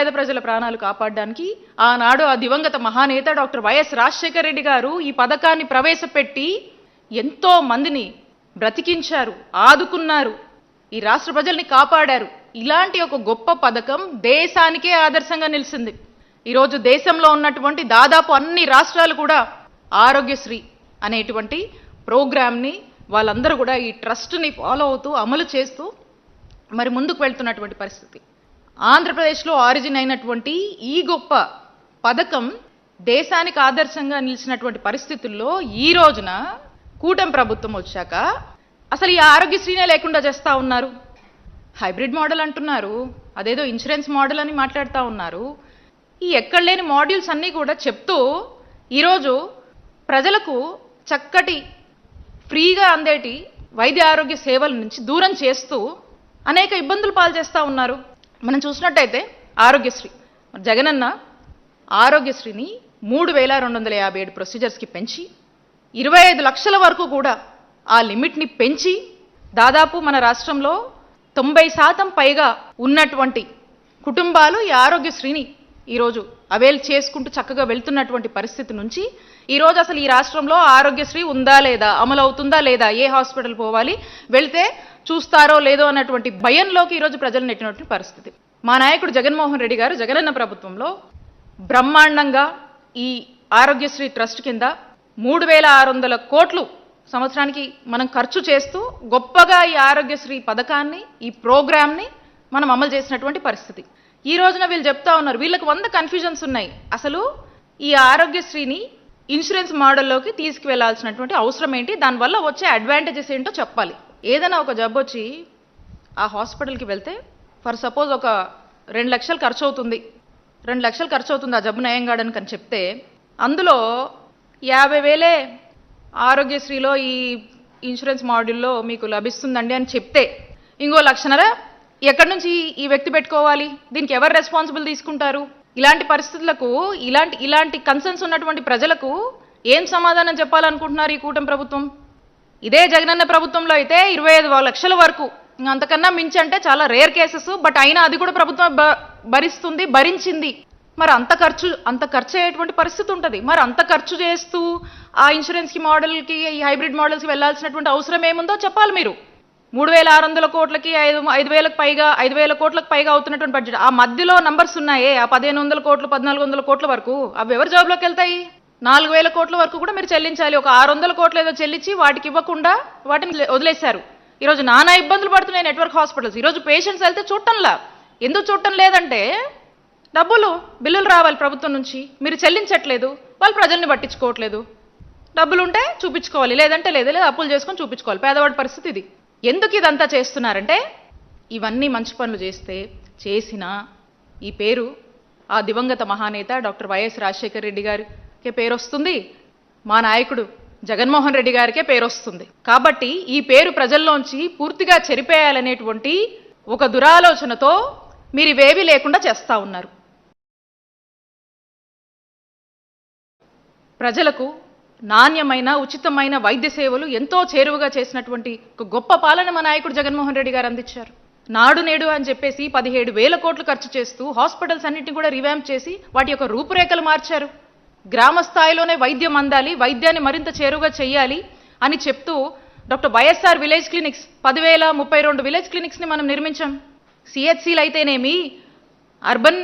పేద ప్రజల ప్రాణాలు కాపాడడానికి ఆనాడు ఆ దివంగత మహానేత డాక్టర్ వైఎస్ రాజశేఖర రెడ్డి గారు ఈ పథకాన్ని ప్రవేశపెట్టి ఎంతో మందిని బ్రతికించారు ఆదుకున్నారు ఈ రాష్ట్ర ప్రజల్ని కాపాడారు. ఇలాంటి ఒక గొప్ప పథకం దేశానికే ఆదర్శంగా నిలిచింది. ఈరోజు దేశంలో ఉన్నటువంటి దాదాపు అన్ని రాష్ట్రాలు కూడా ఆరోగ్యశ్రీ అనేటువంటి ప్రోగ్రామ్ని వాళ్ళందరూ కూడా ఈ ట్రస్ట్ని ఫాలో అవుతూ అమలు చేస్తూ మరి ముందుకు వెళ్తున్నటువంటి పరిస్థితి. ఆంధ్రప్రదేశ్లో ఆరిజిన్ అయినటువంటి ఈ గొప్ప పథకం దేశానికి ఆదర్శంగా నిలిచినటువంటి పరిస్థితుల్లో ఈ రోజున కూటమి ప్రభుత్వం వచ్చాక అసలు ఈ ఆరోగ్యశ్రీనే లేకుండా చేస్తూ ఉన్నారు. హైబ్రిడ్ మోడల్ అంటున్నారు. అదేదో ఇన్సూరెన్స్ మోడల్ అని మాట్లాడుతూ ఉన్నారు. ఈ ఎక్కడ లేని మాడ్యూల్స్ అన్నీ కూడా చెప్తూ ఈరోజు ప్రజలకు చక్కటి ఫ్రీగా అందేటి వైద్య ఆరోగ్య సేవల నుంచి దూరం చేస్తూ అనేక ఇబ్బందులు పాలు చేస్తూ ఉన్నారు. మనం చూసినట్టయితే ఆరోగ్యశ్రీ. మరి జగనన్న ఆరోగ్యశ్రీని మూడు వేల రెండు వందల యాభై ఏడు ప్రొసీజర్స్కి పెంచి ఇరవై ఐదు లక్షల వరకు కూడా ఆ లిమిట్ని పెంచి దాదాపు మన రాష్ట్రంలో తొంభై శాతం పైగా ఉన్నటువంటి కుటుంబాలు ఈ ఆరోగ్యశ్రీని ఈరోజు అవేల్ చేసుకుంటూ చక్కగా వెళ్తున్నటువంటి పరిస్థితి నుంచి ఈరోజు అసలు ఈ రాష్ట్రంలో ఆరోగ్యశ్రీ ఉందా లేదా? అమలు అవుతుందా లేదా? ఏ హాస్పిటల్ పోవాలి? వెళ్తే చూస్తారో లేదో అన్నటువంటి భయంలోకి ఈరోజు ప్రజలు నెట్టినటువంటి పరిస్థితి. మా నాయకుడు జగన్మోహన్ రెడ్డి గారు జగనన్న ప్రభుత్వంలో బ్రహ్మాండంగా ఈ ఆరోగ్యశ్రీ ట్రస్ట్ కింద మూడు వేల ఆరు వందల కోట్లు సంవత్సరానికి మనం ఖర్చు చేస్తూ గొప్పగా ఈ ఆరోగ్యశ్రీ పథకాన్ని ఈ ప్రోగ్రామ్ని మనం అమలు చేసినటువంటి పరిస్థితి. ఈ రోజున వీళ్ళు చెప్తా ఉన్నారు వీళ్ళకి వంద కన్ఫ్యూజన్స్ ఉన్నాయి. అసలు ఈ ఆరోగ్యశ్రీని ఇన్సూరెన్స్ మోడల్లోకి తీసుకువెళ్ళాల్సినటువంటి అవసరం ఏంటి? దానివల్ల వచ్చే అడ్వాంటేజెస్ ఏంటో చెప్పాలి. ఏదైనా ఒక జబ్బు వచ్చి ఆ హాస్పిటల్కి వెళ్తే ఫర్ సపోజ్ ఒక రెండు లక్షలు ఖర్చు అవుతుంది రెండు లక్షలు ఖర్చు అవుతుంది ఆ జబ్బు నయం కావడానికి అని చెప్తే అందులో యాభై వేలే ఆరోగ్యశ్రీలో ఈ ఇన్సూరెన్స్ మాడ్యూల్లో మీకు లభిస్తుందండి అని చెప్తే ఇంకో లక్షన్నర ఎక్కడి నుంచి ఈ వ్యక్తి పెట్టుకోవాలి? దీనికి ఎవరు రెస్పాన్సిబుల్ తీసుకుంటారు? ఇలాంటి పరిస్థితులకు ఇలాంటి ఇలాంటి కన్సర్న్స్ ఉన్నటువంటి ప్రజలకు ఏం సమాధానం చెప్పాలనుకుంటున్నారు ఈ కూటమి ప్రభుత్వం? ఇదే జగనన్న ప్రభుత్వంలో అయితే ఇరవై ఐదు లక్షల వరకు. అంతకన్నా మించి అంటే చాలా రేర్ కేసెస్ బట్ అయినా అది కూడా ప్రభుత్వం భరిస్తుంది భరించింది. మరి అంత ఖర్చు అంత ఖర్చు అయ్యేటువంటి పరిస్థితి ఉంటుంది. మరి అంత ఖర్చు చేస్తూ ఆ ఇన్సూరెన్స్కి మోడల్కి ఈ హైబ్రిడ్ మోడల్స్కి వెళ్ళాల్సినటువంటి అవసరం ఏముందో చెప్పాలి మీరు. మూడు వేల ఆరు వందల కోట్లకి ఐదు ఐదు వేలకు పైగా ఐదు వేల కోట్లకు పైగా అవుతున్నటువంటి బడ్జెట్ ఆ మధ్యలో నంబర్స్ ఉన్నాయే. ఆ పదిహేను వందల కోట్లు పద్నాలుగు వందల కోట్ల వరకు అవి ఎవరి జాబ్లోకి వెళ్తాయి? నాలుగు వేల కోట్ల వరకు కూడా మీరు చెల్లించాలి. ఒక ఆరు వందల కోట్లు ఏదో చెల్లించి వాటికి ఇవ్వకుండా వాటిని వదిలేశారు. ఈరోజు నానా ఇబ్బందులు పడుతున్నాయి నెట్వర్క్ హాస్పిటల్స్ ఈరోజు పేషెంట్స్ వెళ్తే చూడటంలా? ఎందుకు చూడటం లేదంటే డబ్బులు బిల్లులు రావాలి ప్రభుత్వం నుంచి. మీరు చెల్లించట్లేదు. వాళ్ళు ప్రజల్ని పట్టించుకోవట్లేదు. డబ్బులు ఉంటే చూపించుకోవాలి. లేదంటే లేదు లేదు అప్పులు చేసుకొని చూపించుకోవాలి. పేదవాడి పరిస్థితి ఇది. ఎందుకు ఇదంతా చేస్తున్నారంటే ఇవన్నీ మంచి పనులు చేస్తే చేసిన ఈ పేరు ఆ దివంగత మహానేత డాక్టర్ వైఎస్ రాజశేఖర రెడ్డి గారికే పేరు వస్తుంది మా నాయకుడు జగన్మోహన్ రెడ్డి గారికే పేరు వస్తుంది కాబట్టి ఈ పేరు ప్రజల్లోంచి పూర్తిగా చెరిపేయాలనేటువంటి ఒక దురాలోచనతో మీరు ఇవేవి లేకుండా చేస్తూ ఉన్నారు. ప్రజలకు నాణ్యమైన ఉచితమైన వైద్య సేవలు ఎంతో చేరువగా చేసినటువంటి ఒక గొప్ప పాలన మా నాయకుడు జగన్మోహన్ రెడ్డి గారు అందించారు. నాడు నేడు అని చెప్పేసి పదిహేడు వేల కోట్లు ఖర్చు చేస్తూ హాస్పిటల్స్ అన్నింటినీ కూడా రివ్యాంప్ చేసి వాటి యొక్క రూపురేఖలు మార్చారు. గ్రామ స్థాయిలోనే వైద్యం అందాలి వైద్యాన్ని మరింత చేరువగా చేయాలి అని చెప్తూ డాక్టర్ వైఎస్ఆర్ విలేజ్ క్లినిక్స్ పదివేల ముప్పై రెండు విలేజ్ క్లినిక్స్ని మనం నిర్మించాం. సిహెచ్సిలు అయితేనేమి అర్బన్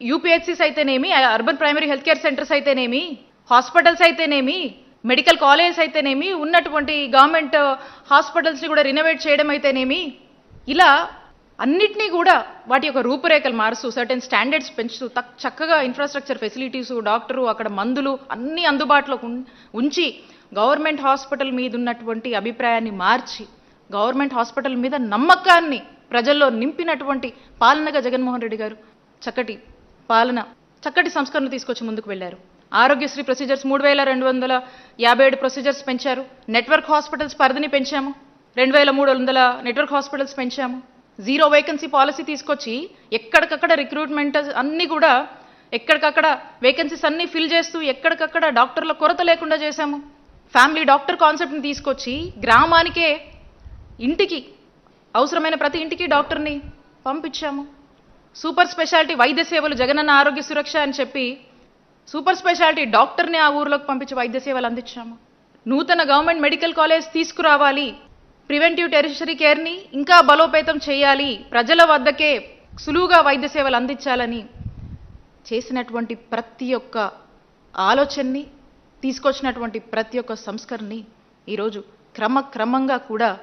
యూపీహెచ్సిస్ అయితేనేమి urban primary health care centres అయితేనేమి హాస్పిటల్స్ అయితేనేమి మెడికల్ కాలేజెస్ అయితేనేమి ఉన్నటువంటి గవర్నమెంట్ uh, హాస్పిటల్స్ని కూడా రినోవేట్ చేయడం అయితేనేమి ఇలా అన్నిటినీ కూడా వాటి యొక్క రూపురేఖలు మారుస్తూ సర్టెన్ స్టాండర్డ్స్ పెంచుతూ తక్ చక్కగా ఇన్ఫ్రాస్ట్రక్చర్ ఫెసిలిటీస్ డాక్టరు అక్కడ మందులు అన్నీ అందుబాటులో ఉం- ఉంచి గవర్నమెంట్ హాస్పిటల్ మీద ఉన్నటువంటి అభిప్రాయాన్ని మార్చి గవర్నమెంట్ హాస్పిటల్ మీద నమ్మకాన్ని ప్రజల్లో నింపినటువంటి పాలనగా జగన్మోహన్ రెడ్డి గారు చక్కటి పాలన చక్కటి సంస్కరణ తీసుకొచ్చి ముందుకు వెళ్ళారు. ఆరోగ్యశ్రీ ప్రొసీజర్స్ మూడు వేల రెండు వందల యాభై ఏడు ప్రొసీజర్స్ పెంచారు. నెట్వర్క్ హాస్పిటల్స్ పరిధిని పెంచాము. రెండు వేల మూడు వందల నెట్వర్క్ హాస్పిటల్స్ పెంచాము. జీరో వేకెన్సీ పాలసీ తీసుకొచ్చి ఎక్కడికక్కడ రిక్రూట్మెంట్ అన్నీ కూడా ఎక్కడికక్కడ వేకెన్సీస్ అన్నీ ఫిల్ చేస్తూ ఎక్కడికక్కడ డాక్టర్ల కొరత లేకుండా చేశాము. ఫ్యామిలీ డాక్టర్ కాన్సెప్ట్ని తీసుకొచ్చి గ్రామానికే ఇంటికి అవసరమైన ప్రతి ఇంటికి డాక్టర్ని పంపించాము. సూపర్ స్పెషాలిటీ వైద్య సేవలు జగనన్న ఆరోగ్య సురక్ష అని చెప్పి సూపర్ స్పెషాలిటీ డాక్టర్ని ఆ ఊర్లోకి పంపించి వైద్య సేవలు అందించాము. నూతన గవర్నమెంట్ మెడికల్ కాలేజ్ తీసుకురావాలి. ప్రివెంటివ్ టెరిషరీ కేర్ని ఇంకా బలోపేతం చేయాలి. ప్రజల వద్దకే సులువుగా వైద్య సేవలు అందించాలని చేసినటువంటి ప్రతి ఒక్క ఆలోచనని తీసుకొచ్చినటువంటి ప్రతి ఒక్క సంస్కరణని ఈరోజు క్రమక్రమంగా కూడా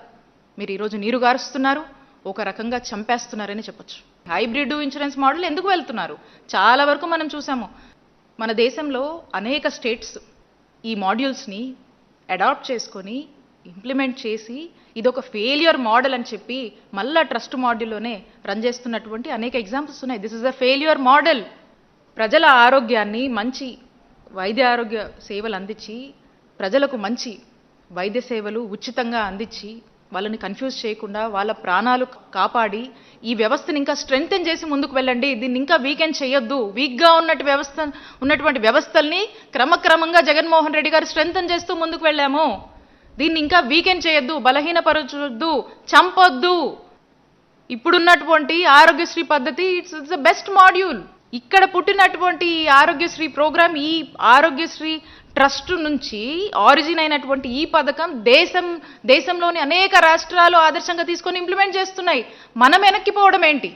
మీరు ఈరోజు నీరుగారుస్తున్నారు ఒక రకంగా చంపేస్తున్నారని చెప్పొచ్చు. హైబ్రిడ్ ఇన్సూరెన్స్ మోడల్ ఎందుకు వెళ్తున్నారు? చాలా వరకు మనం చూసాము. మన దేశంలో అనేక స్టేట్స్ ఈ మాడ్యూల్స్ని అడాప్ట్ చేసుకొని ఇంప్లిమెంట్ చేసి ఇదొక ఫెయిల్యూర్ మోడల్ అని చెప్పి మళ్ళా ట్రస్ట్ మాడ్యూల్లోనే రన్ చేస్తున్నటువంటి అనేక ఎగ్జాంపుల్స్ ఉన్నాయి. This is a failure model ప్రజల ఆరోగ్యాన్ని మంచి వైద్య ఆరోగ్య సేవలు అందించి ప్రజలకు మంచి వైద్య సేవలు ఉచితంగా అందించి వాళ్ళని కన్ఫ్యూజ్ చేయకుండా వాళ్ళ ప్రాణాలు కాపాడి ఈ వ్యవస్థను ఇంకా స్ట్రెంగ్తెన్ చేసి ముందుకు వెళ్ళండి. దీన్ని ఇంకా వీకెండ్ చేయొద్దు. వీక్గా ఉన్నట్టు వ్యవస్థ ఉన్నటువంటి వ్యవస్థల్ని క్రమక్రమంగా జగన్మోహన్ రెడ్డి గారు స్ట్రెంగ్తెన్ చేస్తూ ముందుకు వెళ్ళాము. దీన్ని ఇంకా వీకెండ్ చేయొద్దు బలహీనపరచొద్దు చంపొద్దు. ఇప్పుడున్నటువంటి ఆరోగ్యశ్రీ పద్ధతి it's it's the best module ఇక్కడ పుట్టినటువంటి ఈ ఆరోగ్యశ్రీ ప్రోగ్రామ్ ఈ ఆరోగ్యశ్రీ ట్రస్ట్ నుంచి ఆరిజిన్ అయినటువంటి ఈ పథకం దేశం దేశంలోని అనేక రాష్ట్రాలు ఆదర్శంగా తీసుకొని ఇంప్లిమెంట్ చేస్తున్నాయి. మనం వెనక్కిపోవడం ఏంటి?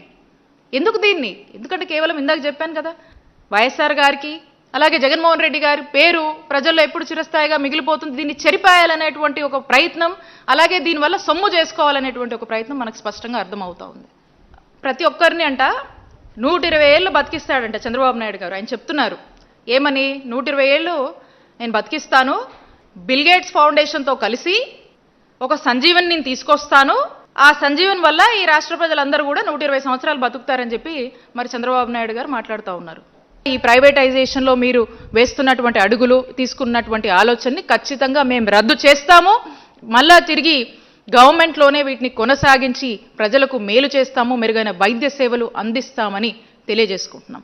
ఎందుకు దీన్ని? ఎందుకంటే కేవలం ఇందాక చెప్పాను కదా వైఎస్ఆర్ గారికి అలాగే జగన్మోహన్ రెడ్డి గారి పేరు ప్రజల్లో ఎప్పుడు చిరస్థాయిగా మిగిలిపోతుంది. దీన్ని చెరిపాయాలనేటువంటి ఒక ప్రయత్నం అలాగే దీనివల్ల సొమ్ము చేసుకోవాలనేటువంటి ఒక ప్రయత్నం మనకు స్పష్టంగా అర్థమవుతా ఉంది. ప్రతి ఒక్కరిని అంట నూట ఇరవై ఏళ్ళు బతికిస్తాడంట చంద్రబాబు నాయుడు గారు. ఆయన చెప్తున్నారు ఏమని? నూట ఇరవై ఏళ్ళు నేను బతికిస్తాను బిల్గేట్స్ ఫౌండేషన్తో కలిసి ఒక సంజీవన్ నేను తీసుకొస్తాను. ఆ సంజీవన్ వల్ల ఈ రాష్ట్ర ప్రజలందరూ కూడా నూట ఇరవై సంవత్సరాలు బతుకుతారని చెప్పి మరి చంద్రబాబు నాయుడు గారు మాట్లాడుతూ ఉన్నారు. ఈ ప్రైవేటైజేషన్లో మీరు వేస్తున్నటువంటి అడుగులు తీసుకున్నటువంటి ఆలోచనని ఖచ్చితంగా మేము రద్దు చేస్తాము. మళ్ళా తిరిగి గవర్నమెంట్లోనే వీటిని కొనసాగించి ప్రజలకు మేలు చేస్తాము మెరుగైన వైద్య సేవలు అందిస్తామని తెలియజేసుకుంటున్నాం.